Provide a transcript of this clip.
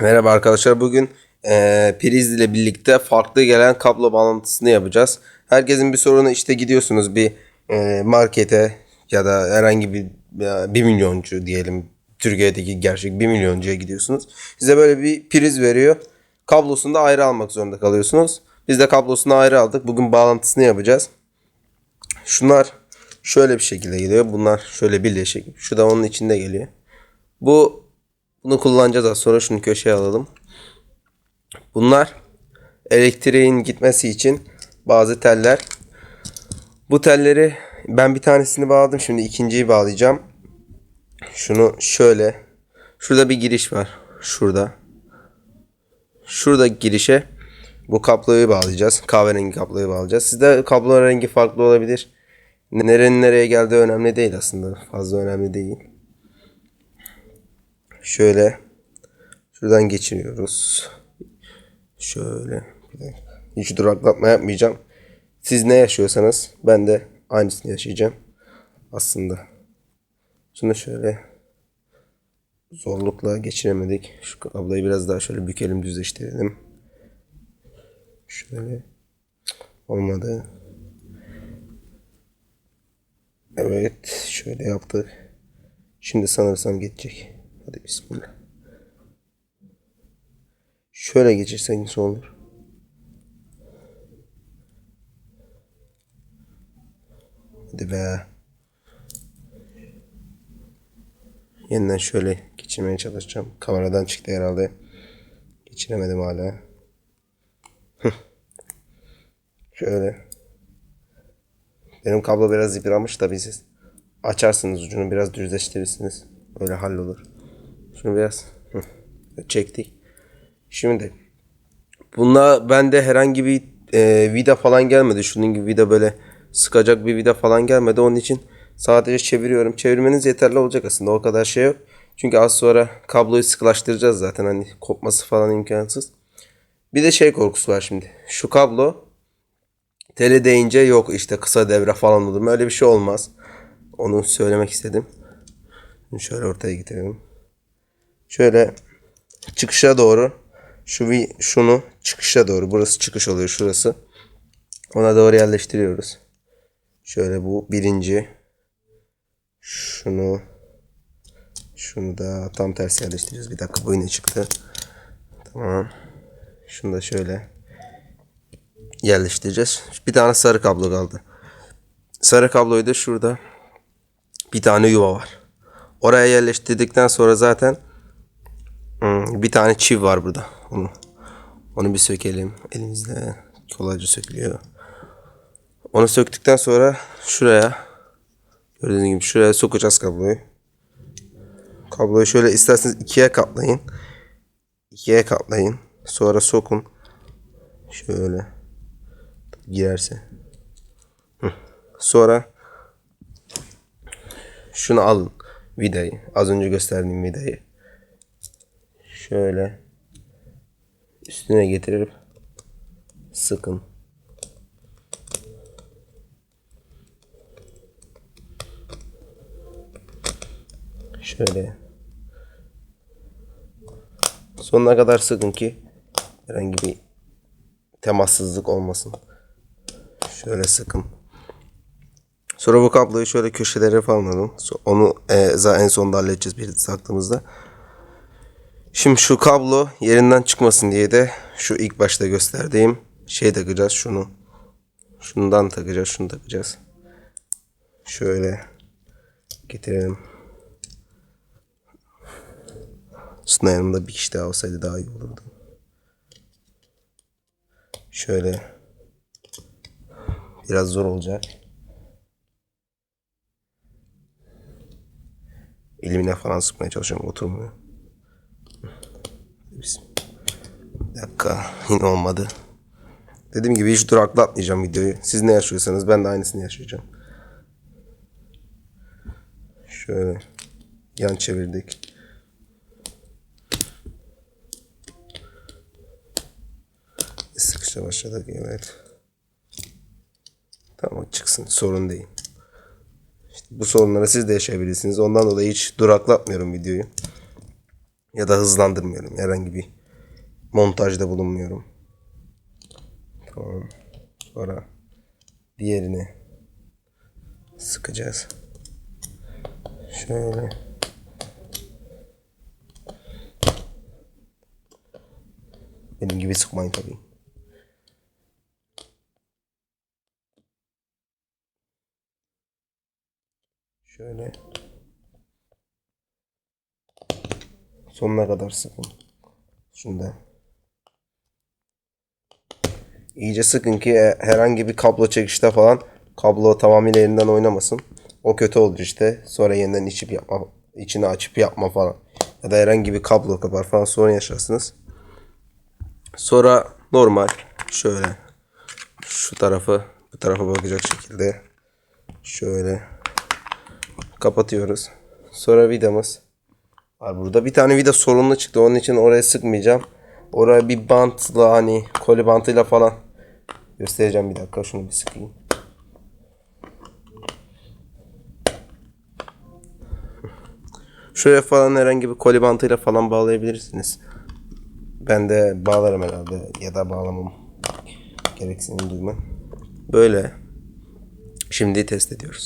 Merhaba arkadaşlar. Bugün eee priz ile birlikte farklı gelen kablo bağlantısını yapacağız. Herkesin bir sorunu işte gidiyorsunuz bir eee, markete ya da herhangi bir bir milyoncu diyelim Türkiye'deki gerçek bir milyoncuya gidiyorsunuz. Size böyle bir priz veriyor. Kablosunu da ayrı almak zorunda kalıyorsunuz. Biz de kablosunu ayrı aldık. Bugün bağlantısını yapacağız. Şunlar şöyle bir şekilde geliyor. Bunlar şöyle birleşik. Şu da onun içinde geliyor. Bu bunu kullanacağız az sonra şunu köşeye alalım. Bunlar elektriğin gitmesi için bazı teller. Bu telleri ben bir tanesini bağladım. Şimdi ikinciyi bağlayacağım. Şunu şöyle. Şurada bir giriş var. Şurada. Şurada girişe bu kabloyu bağlayacağız. Kahverengi kabloyu bağlayacağız. Sizde kablo rengi farklı olabilir. Nerenin nereye geldiği önemli değil aslında. Fazla önemli değil. Şöyle şuradan geçiriyoruz. Şöyle bir hiç duraklatma yapmayacağım. Siz ne yaşıyorsanız ben de aynısını yaşayacağım. Aslında. Şunu şöyle zorlukla geçiremedik. Şu kabloyu biraz daha şöyle bükelim düzleştirelim. Şöyle olmadı. Evet şöyle yaptık. Şimdi sanırsam geçecek. Hadi bismillah. Şöyle geçirsen nasıl olur? Hadi be. Yeniden şöyle geçirmeye çalışacağım. Kameradan çıktı herhalde. Geçiremedim hala. Şöyle. Benim kablo biraz yıpranmış da siz açarsınız ucunu biraz düzleştirirsiniz. Öyle hallolur. Şunu biraz hı, çektik. Şimdi bunda bende herhangi bir e, vida falan gelmedi. Şunun gibi vida böyle sıkacak bir vida falan gelmedi. Onun için sadece çeviriyorum. Çevirmeniz yeterli olacak aslında. O kadar şey yok. Çünkü az sonra kabloyu sıkılaştıracağız zaten. Hani kopması falan imkansız. Bir de şey korkusu var şimdi. Şu kablo tele deyince yok işte kısa devre falan olur mu? Öyle bir şey olmaz. Onu söylemek istedim. Şöyle ortaya getirelim. Şöyle çıkışa doğru şu vi- şunu çıkışa doğru burası çıkış oluyor şurası. Ona doğru yerleştiriyoruz. Şöyle bu birinci. Şunu şunu da tam tersi yerleştireceğiz. Bir dakika bu yine çıktı. Tamam. Şunu da şöyle yerleştireceğiz. Bir tane sarı kablo kaldı. Sarı kabloyu da şurada bir tane yuva var. Oraya yerleştirdikten sonra zaten hmm, bir tane çiv var burada. Onu, onu bir sökelim elimizle. Kolayca sökülüyor. Onu söktükten sonra şuraya gördüğünüz gibi şuraya sokacağız kabloyu. Kabloyu şöyle isterseniz ikiye katlayın. İkiye katlayın. Sonra sokun. Şöyle girerse. Sonra şunu alın vidayı. Az önce gösterdiğim vidayı. Şöyle üstüne getirip sıkın. Şöyle sonuna kadar sıkın ki herhangi bir temassızlık olmasın. Şöyle sıkın. Sonra bu kabloyu şöyle köşelere falan. So- Onu e, en sonunda halledeceğiz bir saktığımızda. Şimdi şu kablo yerinden çıkmasın diye de şu ilk başta gösterdiğim şey takacağız şunu. Şundan takacağız, şunu takacağız. Şöyle getirelim. Aslında yanımda bir kişi daha olsaydı daha iyi olurdu. Şöyle biraz zor olacak. Elimine falan sıkmaya çalışıyorum oturmuyor. Biz- Bir dakika yine olmadı. Dediğim gibi hiç duraklatmayacağım videoyu. Siz ne yaşıyorsanız ben de aynısını yaşayacağım. Şöyle yan çevirdik. Sıkışa başladık evet. Tamam çıksın sorun değil. İşte bu sorunları siz de yaşayabilirsiniz. Ondan dolayı hiç duraklatmıyorum videoyu. Ya da hızlandırmıyorum. Herhangi bir montajda bulunmuyorum. Tamam. Sonra diğerini sıkacağız. Şöyle. Benim gibi sıkmayın tabii. Şöyle. Sonuna kadar sıkın. Şunda. İyice sıkın ki e, herhangi bir kablo çekişte falan kablo tamamıyla elinden oynamasın. O kötü olur işte. Sonra yeniden içip yapma, içini açıp yapma falan. Ya da herhangi bir kablo kapar falan sorun yaşarsınız. Sonra normal şöyle şu tarafı bu tarafa bakacak şekilde şöyle kapatıyoruz. Sonra vidamız var burada. Bir tane vida sorunlu çıktı. Onun için oraya sıkmayacağım. Oraya bir bantla hani koli bantıyla falan göstereceğim bir dakika. Şunu bir sıkayım. Şuraya falan herhangi bir koli bantıyla falan bağlayabilirsiniz. Ben de bağlarım herhalde ya da bağlamam gereksinim duymam. Böyle. Şimdi test ediyoruz.